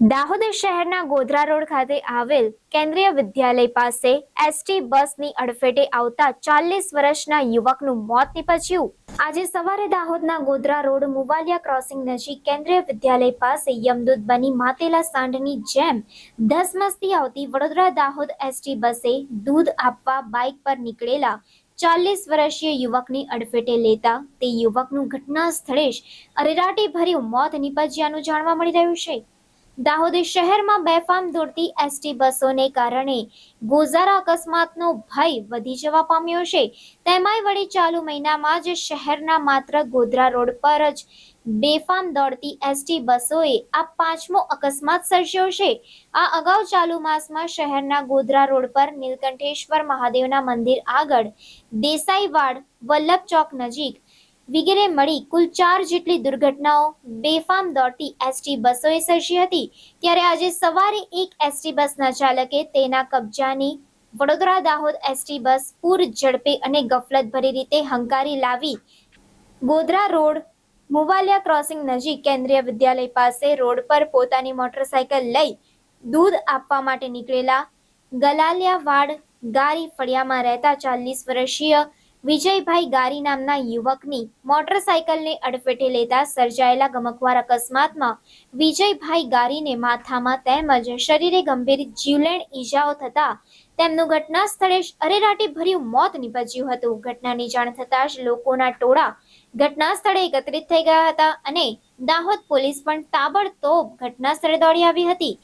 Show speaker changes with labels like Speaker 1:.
Speaker 1: દાહોદ શહેરના ગોધરા રોડ ખાતે આવેલ કેન્દ્રીય વિદ્યાલય પાસે એસટી બસની અડફેટે આવતા ચાલીસ વર્ષના યુવકનું મોત નીપજ્યું. આજે સવારે દાહોદના ગોધરા રોડ મુવાલિયા ક્રોસિંગ નજીક કેન્દ્રીય વિદ્યાલય પાસે યમદૂત બની માતેલા સાંઢની જેમ ધસમસતી આવતી વડોદરા દાહોદ એસટી બસે દૂધ આપવા બાઇક પર નીકળેલા ચાલીસ વર્ષીય યુવકની અડફેટે લેતા તે યુવકનું ઘટના સ્થળે જ અરેરાટી ભર્યું મોત નીપજ્યાનું જાણવા મળી રહ્યું છે. દાહોદ શહેરમાં બેફામ દોડતી એસટી બસોને કારણે ગોઝારા અકસ્માતનો ભય વધી જવા પામ્યો છે. તેમાંય વળી ચાલુ મહિનામાં જ શહેરના માત્ર ગોધરા રોડ પર જ બેફામ દોડતી એસટી બસોએ આ પાંચમો અકસ્માત સર્જ્યો છે. આ અગાઉ ચાલુ માસમાં શહેરના ગોધરા રોડ પર નીલકંઠેશ્વર મહાદેવના મંદિર આગળ દેસાઈવાડ વલ્લભ ચોક નજીક વગેરે મળી કુલ ચાર જેટલી દુર્ઘટનાઓ બેફામ દોડતી એસટી બસોએ સર્જી હતી. ત્યારે આજે સવારે એક એસટી બસના ચાલકે તેના કબજાની વડોદરા દાહોદ એસટી બસ પૂર, ઝડપે અને ગફલતભરી રીતે હંકારી લાવી. ગોધરા રોડ, મુવાલિયા ક્રોસિંગ નજીક કેન્દ્રીય વિદ્યાલય પાસે રોડ પર પોતાની મોટરસાયકલ લઈ દૂધ આપવા માટે નીકળેલા ગલાલિયાવાડ ગારી ફળિયામાં રહેતા ચાલીસ વર્ષીય વિજયભાઈ ગારી નામના યુવકની મોટરસાયકલને અડફેટે લેતા સર્જાયેલા ગમકવાર અકસ્માતમાં વિજયભાઈ ગારીને માથામાં તેમજ શરીરે ગંભીર જીવલેણ ઈજાઓ થતા તેમનું ઘટના સ્થળે અરેરાટી ભર્યું મોત નીપજ્યું હતું. ઘટનાની જાણ થતાં જ લોકોના ટોળા ઘટના સ્થળે એકત્રિત થઈ ગયા હતા અને દાહોદ પોલીસ પણ તાબડતોબ ઘટના સ્થળે દોડી આવી હતી.